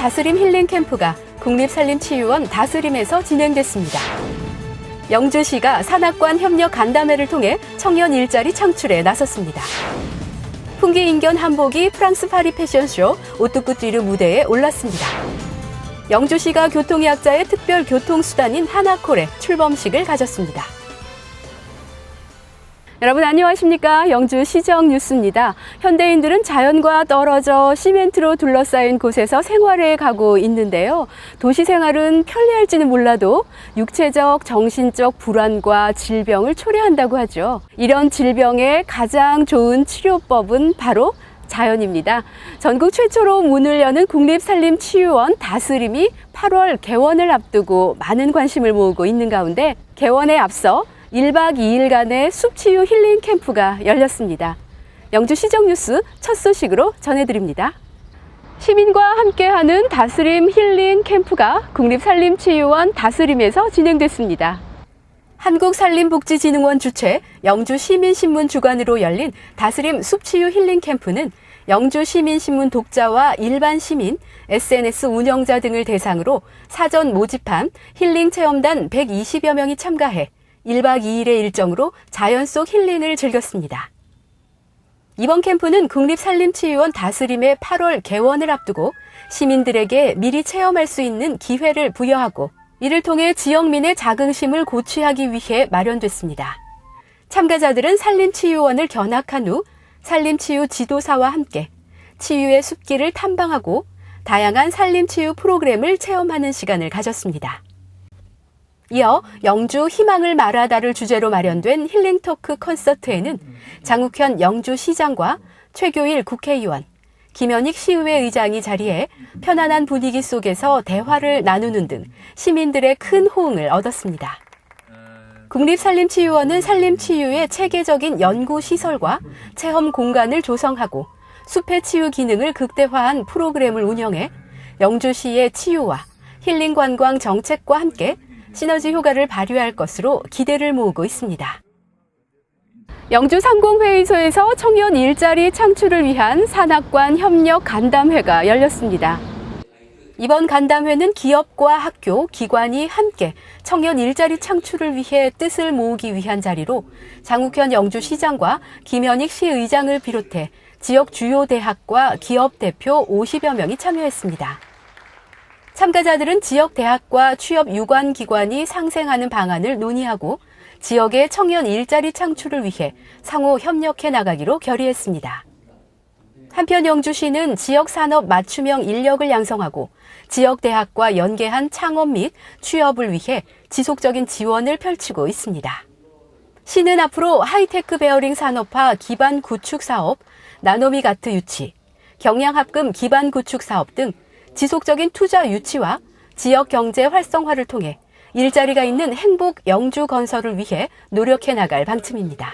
다스림 힐링 캠프가 국립산림치유원 다스림에서 진행됐습니다. 영주시가 산악관 협력 간담회를 통해 청년 일자리 창출에 나섰습니다. 풍기 인견 한복이 프랑스 파리 패션쇼 오뚜꾸띠르 무대에 올랐습니다. 영주시가 교통약자의 특별 교통수단인 하나콜의 출범식을 가졌습니다. 여러분 안녕하십니까 영주 시정 뉴스입니다. 현대인들은 자연과 떨어져 시멘트로 둘러싸인 곳에서 생활해 가고 있는데요. 도시 생활은 편리할지는 몰라도 육체적, 정신적 불안과 질병을 초래한다고 하죠. 이런 질병의 가장 좋은 치료법은 바로 자연입니다. 전국 최초로 문을 여는 국립산림치유원 다스림이 8월 개원을 앞두고 많은 관심을 모으고 있는 가운데 개원에 앞서 1박 2일간의 숲치유 힐링 캠프가 열렸습니다. 영주 시정 뉴스 첫 소식으로 전해드립니다. 시민과 함께하는 다스림 힐링 캠프가 국립산림치유원 다스림에서 진행됐습니다. 한국산림복지진흥원 주최 영주시민신문 주관으로 열린 다스림 숲치유 힐링 캠프는 영주시민신문 독자와 일반 시민, SNS 운영자 등을 대상으로 사전 모집한 힐링 체험단 120여 명이 참가해 1박 2일의 일정으로 자연 속 힐링을 즐겼습니다. 이번 캠프는 국립산림치유원 다스림의 8월 개원을 앞두고 시민들에게 미리 체험할 수 있는 기회를 부여하고 이를 통해 지역민의 자긍심을 고취하기 위해 마련됐습니다. 참가자들은 산림치유원을 견학한 후 산림치유 지도사와 함께 치유의 숲길을 탐방하고 다양한 산림치유 프로그램을 체험하는 시간을 가졌습니다. 이어 영주 희망을 말하다를 주제로 마련된 힐링 토크 콘서트에는 장욱현 영주시장과 최교일 국회의원, 김현익 시의회 의장이 자리해 편안한 분위기 속에서 대화를 나누는 등 시민들의 큰 호응을 얻었습니다. 국립산림치유원은 산림치유의 체계적인 연구시설과 체험 공간을 조성하고 숲의 치유 기능을 극대화한 프로그램을 운영해 영주시의 치유와 힐링 관광 정책과 함께 시너지 효과를 발휘할 것으로 기대를 모으고 있습니다. 영주 상공회의소에서 청년 일자리 창출을 위한 산악관 협력 간담회가 열렸습니다. 이번 간담회는 기업과 학교, 기관이 함께 청년 일자리 창출을 위해 뜻을 모으기 위한 자리로 장욱현 영주시장과 김현익 시의장을 비롯해 지역 주요 대학과 기업 대표 50여 명이 참여했습니다. 참가자들은 지역 대학과 취업 유관 기관이 상생하는 방안을 논의하고 지역의 청년 일자리 창출을 위해 상호 협력해 나가기로 결의했습니다. 한편 영주시는 지역 산업 맞춤형 인력을 양성하고 지역 대학과 연계한 창업 및 취업을 위해 지속적인 지원을 펼치고 있습니다. 시는 앞으로 하이테크 베어링 산업화 기반 구축 사업, 나노미 가트 유치, 경량합금 기반 구축 사업 등 지속적인 투자 유치와 지역 경제 활성화를 통해 일자리가 있는 행복 영주 건설을 위해 노력해 나갈 방침입니다.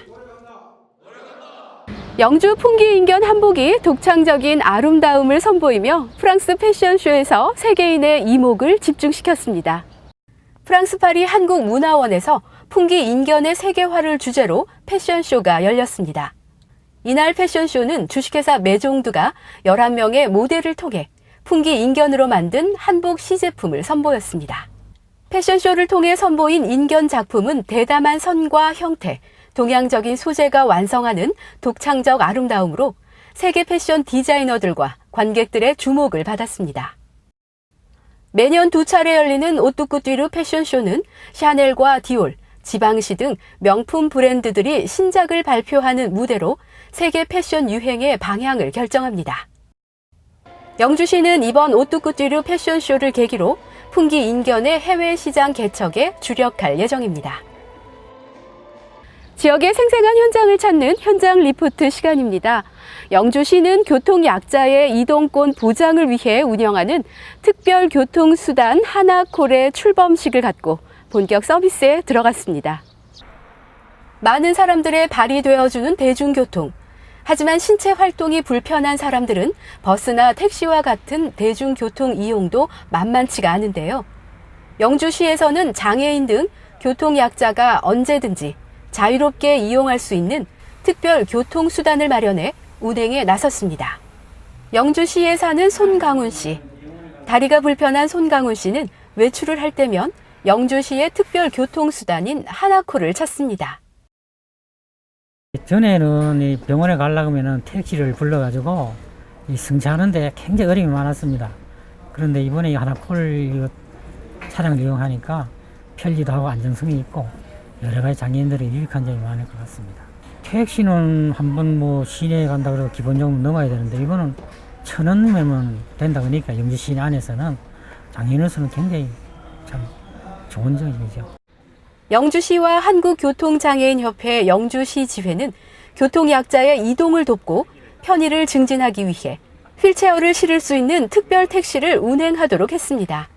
영주 풍기 인견 한복이 독창적인 아름다움을 선보이며 프랑스 패션쇼에서 세계인의 이목을 집중시켰습니다. 프랑스 파리 한국문화원에서 풍기 인견의 세계화를 주제로 패션쇼가 열렸습니다. 이날 패션쇼는 주식회사 메종드가 11명의 모델을 통해 풍기 인견으로 만든 한복 시제품을 선보였습니다. 패션쇼를 통해 선보인 인견 작품은 대담한 선과 형태, 동양적인 소재가 완성하는 독창적 아름다움으로 세계 패션 디자이너들과 관객들의 주목을 받았습니다. 매년 두 차례 열리는 오뚜꾸띠르 패션쇼는 샤넬과 디올, 지방시 등 명품 브랜드들이 신작을 발표하는 무대로 세계 패션 유행의 방향을 결정합니다. 영주시는 이번 오뚜꾸띠르 패션쇼를 계기로 풍기 인견의 해외 시장 개척에 주력할 예정입니다. 지역의 생생한 현장을 찾는 현장 리포트 시간입니다. 영주시는 교통약자의 이동권 보장을 위해 운영하는 특별 교통수단 하나콜의 출범식을 갖고 본격 서비스에 들어갔습니다. 많은 사람들의 발이 되어주는 대중교통. 하지만 신체 활동이 불편한 사람들은 버스나 택시와 같은 대중교통 이용도 만만치가 않은데요. 영주시에서는 장애인 등 교통약자가 언제든지 자유롭게 이용할 수 있는 특별 교통수단을 마련해 운행에 나섰습니다. 영주시에 사는 손강훈 씨. 다리가 불편한 손강훈 씨는 외출을 할 때면 영주시의 특별 교통수단인 하나코를 찾습니다. 전에는 이 병원에 가려고 하면은 택시를 불러가지고 이 승차하는데 굉장히 어려움이 많았습니다. 그런데 이번에 이 하나콜 차량을 이용하니까 편리도 하고 안정성이 있고 여러 가지 장애인들이 유익한 점이 많을 것 같습니다. 택시는 한번 뭐 시내에 간다 그래도 기본적으로 넘어야 되는데 이거는 천 원이면 된다 그러니까 영주 시내 안에서는 장애인으로서는 굉장히 참 좋은 점이죠. 영주시와 한국교통장애인협회 영주시 지회는 교통약자의 이동을 돕고 편의를 증진하기 위해 휠체어를 실을 수 있는 특별 택시를 운행하도록 했습니다.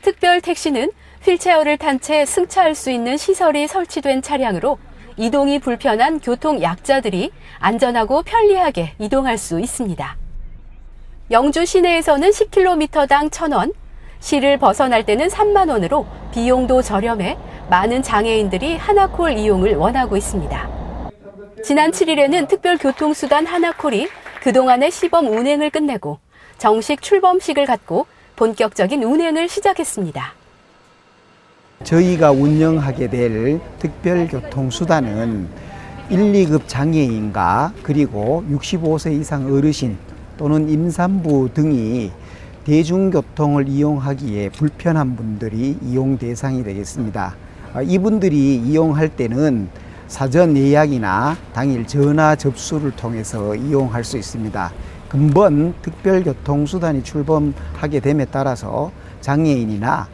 특별 택시는 휠체어를 탄 채 승차할 수 있는 시설이 설치된 차량으로 이동이 불편한 교통 약자들이 안전하고 편리하게 이동할 수 있습니다. 영주 시내에서는 10km당 1,000원, 시를 벗어날 때는 3만 원으로 비용도 저렴해 많은 장애인들이 하나콜 이용을 원하고 있습니다. 지난 7일에는 특별교통수단 하나콜이 그동안의 시범 운행을 끝내고 정식 출범식을 갖고 본격적인 운행을 시작했습니다. 저희가 운영하게 될 특별교통수단은 1, 2급 장애인과 그리고 65세 이상 어르신 또는 임산부 등이 대중교통을 이용하기에 불편한 분들이 이용 대상이 되겠습니다. 아, 이분들이 이용할 때는 사전 예약이나 당일 전화 접수를 통해서 이용할 수 있습니다. 근본 특별교통수단이 출범하게 됨에 따라서 장애인이나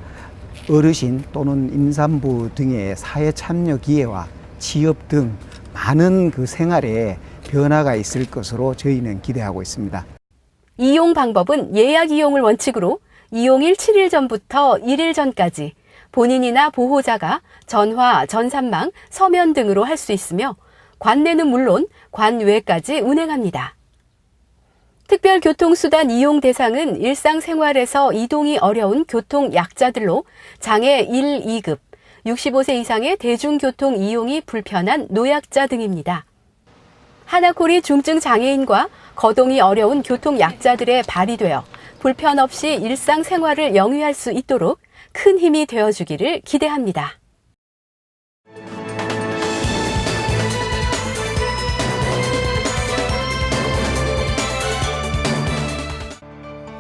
어르신 또는 임산부 등의 사회 참여 기회와 취업 등 많은 그 생활에 변화가 있을 것으로 저희는 기대하고 있습니다. 이용 방법은 예약 이용을 원칙으로 이용일 7일 전부터 1일 전까지 본인이나 보호자가 전화, 전산망, 서면 등으로 할 수 있으며 관내는 물론 관외까지 운행합니다. 특별교통수단 이용 대상은 일상생활에서 이동이 어려운 교통 약자들로 장애 1, 2급, 65세 이상의 대중교통 이용이 불편한 노약자 등입니다. 하나콜이 중증 장애인과 거동이 어려운 교통 약자들의 발휘되어 불편 없이 일상생활을 영위할 수 있도록 큰 힘이 되어주기를 기대합니다.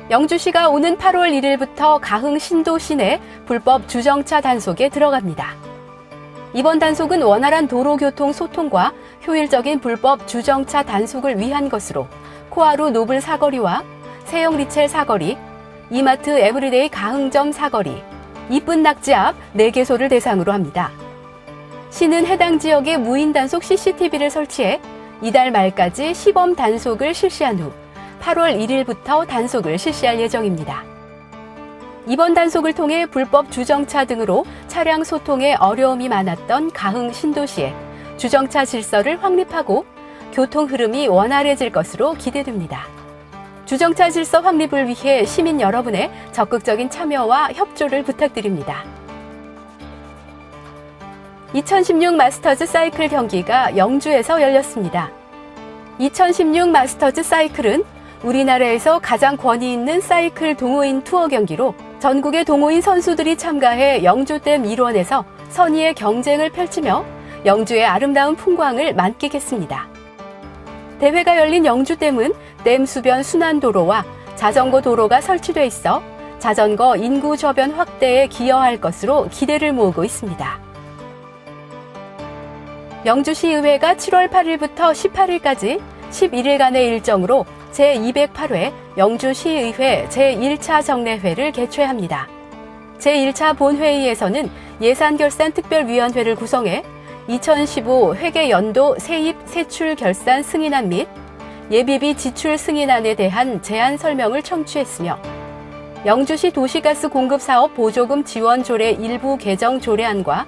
영주시가 오는 8월 1일부터 가흥 신도 시 내 불법 주정차 단속에 들어갑니다. 이번 단속은 원활한 도로교통 소통과 효율적인 불법 주정차 단속을 위한 것으로 코하루 노블 사거리와 세영 리첼 사거리, 이마트 에브리데이 가흥점 사거리, 이쁜 낙지 앞 4개소를 대상으로 합니다. 시는 해당 지역에 무인 단속 CCTV를 설치해 이달 말까지 시범 단속을 실시한 후 8월 1일부터 단속을 실시할 예정입니다. 이번 단속을 통해 불법 주정차 등으로 차량 소통에 어려움이 많았던 가흥 신도시에 주정차 질서를 확립하고 교통 흐름이 원활해질 것으로 기대됩니다. 주정차 질서 확립을 위해 시민 여러분의 적극적인 참여와 협조를 부탁드립니다. 2016 마스터즈 사이클 경기가 영주에서 열렸습니다. 2016 마스터즈 사이클은 우리나라에서 가장 권위 있는 사이클 동호인 투어 경기로 전국의 동호인 선수들이 참가해 영주댐 일원에서 선의의 경쟁을 펼치며 영주의 아름다운 풍광을 만끽했습니다. 대회가 열린 영주댐은 댐 수변 순환도로와 자전거 도로가 설치돼 있어 자전거 인구 저변 확대에 기여할 것으로 기대를 모으고 있습니다. 영주시의회가 7월 8일부터 18일까지 11일간의 일정으로 제208회 영주시의회 제1차 정례회를 개최합니다. 제1차 본회의에서는 예산결산특별위원회를 구성해 2015 회계연도 세입 세출 결산 승인안 및 예비비 지출 승인안에 대한 제안 설명을 청취했으며 영주시 도시가스 공급 사업 보조금 지원 조례 일부 개정 조례안과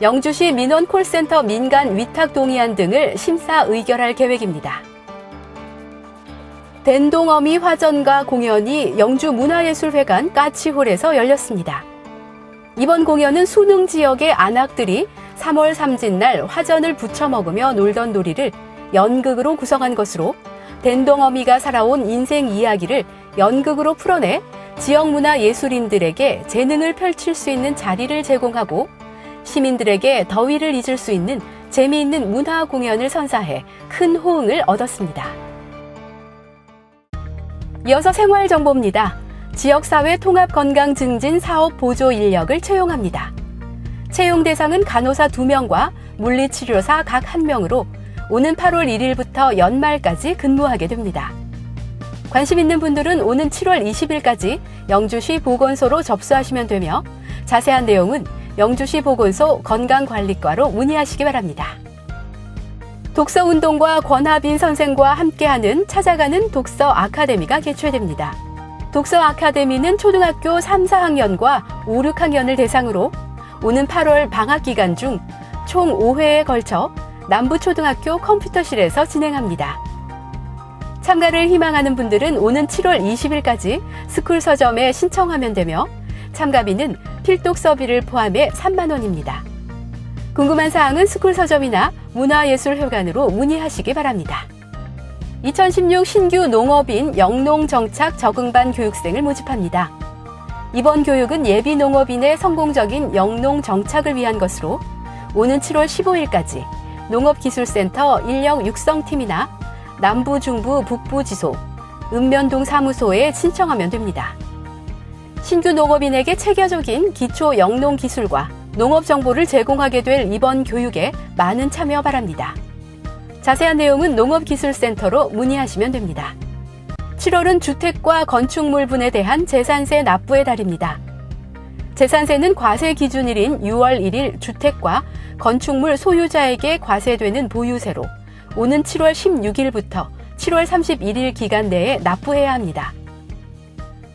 영주시 민원 콜센터 민간 위탁 동의안 등을 심사 의결할 계획입니다. den동어미 화전가 공연이 영주 문화예술회관 까치홀에서 열렸습니다. 이번 공연은 수능 지역의 안악들이 3월 삼진날 화전을 부쳐 먹으며 놀던 놀이를 연극으로 구성한 것으로 댄동어미가 살아온 인생 이야기를 연극으로 풀어내 지역 문화 예술인들에게 재능을 펼칠 수 있는 자리를 제공하고 시민들에게 더위를 잊을 수 있는 재미있는 문화 공연을 선사해 큰 호응을 얻었습니다. 이어서 생활 정보입니다. 지역사회 통합 건강 증진 사업 보조 인력을 채용합니다. 채용 대상은 간호사 2명과 물리치료사 각 1명으로 오는 8월 1일부터 연말까지 근무하게 됩니다. 관심 있는 분들은 오는 7월 20일까지 영주시 보건소로 접수하시면 되며 자세한 내용은 영주시 보건소 건강관리과로 문의하시기 바랍니다. 독서 운동과 권하빈 선생과 함께하는 찾아가는 독서 아카데미가 개최됩니다. 독서 아카데미는 초등학교 3, 4학년과 5, 6학년을 대상으로 오는 8월 방학 기간 중 총 5회에 걸쳐 남부초등학교 컴퓨터실에서 진행합니다. 참가를 희망하는 분들은 오는 7월 20일까지 스쿨 서점에 신청하면 되며 참가비는 필독 서비를 포함해 3만 원입니다. 궁금한 사항은 스쿨 서점이나 문화예술회관으로 문의하시기 바랍니다. 2016 신규 농업인 영농 정착 적응반 교육생을 모집합니다. 이번 교육은 예비 농업인의 성공적인 영농 정착을 위한 것으로 오는 7월 15일까지 농업기술센터 인력 육성팀이나 남부, 중부, 북부 지소, 읍면동 사무소에 신청하면 됩니다. 신규 농업인에게 체계적인 기초 영농 기술과 농업 정보를 제공하게 될 이번 교육에 많은 참여 바랍니다. 자세한 내용은 농업기술센터로 문의하시면 됩니다. 7월은 주택과 건축물분에 대한 재산세 납부의 달입니다. 재산세는 과세 기준일인 6월 1일 주택과 건축물 소유자에게 과세되는 보유세로 오는 7월 16일부터 7월 31일 기간 내에 납부해야 합니다.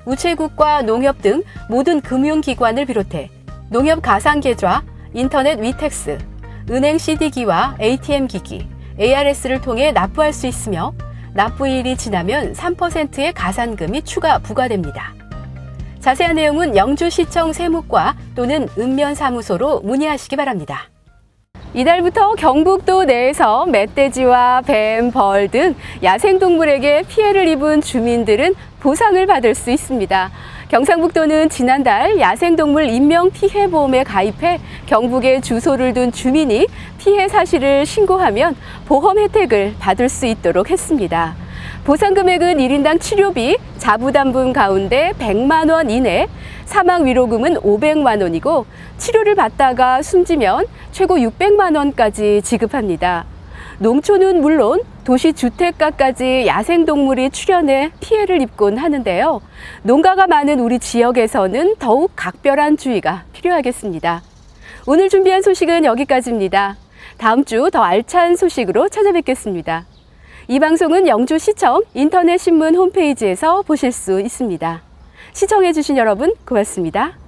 우체국과 농협 등 모든 금융기관을 비롯해 농협 가상계좌, 인터넷 위텍스, 은행 CD기와 ATM기기, ARS를 통해 납부할 수 있으며 납부일이 지나면 3%의 가산금이 추가 부과됩니다. 자세한 내용은 영주시청 세무과 또는 읍면사무소로 문의하시기 바랍니다. 이달부터 경북도 내에서 멧돼지와 뱀, 벌 등 야생동물에게 피해를 입은 주민들은 보상을 받을 수 있습니다. 경상북도는 지난달 야생동물 인명피해보험에 가입해 경북에 주소를 둔 주민이 피해 사실을 신고하면 보험 혜택을 받을 수 있도록 했습니다. 보상 금액은 1인당 치료비, 자부담분 가운데 100만 원 이내, 사망 위로금은 500만 원이고 치료를 받다가 숨지면 최고 600만 원까지 지급합니다. 농촌은 물론 도시 주택가까지 야생동물이 출현해 피해를 입곤 하는데요. 농가가 많은 우리 지역에서는 더욱 각별한 주의가 필요하겠습니다. 오늘 준비한 소식은 여기까지입니다. 다음 주 더 알찬 소식으로 찾아뵙겠습니다. 이 방송은 영주시청 인터넷 신문 홈페이지에서 보실 수 있습니다. 시청해주신 여러분 고맙습니다.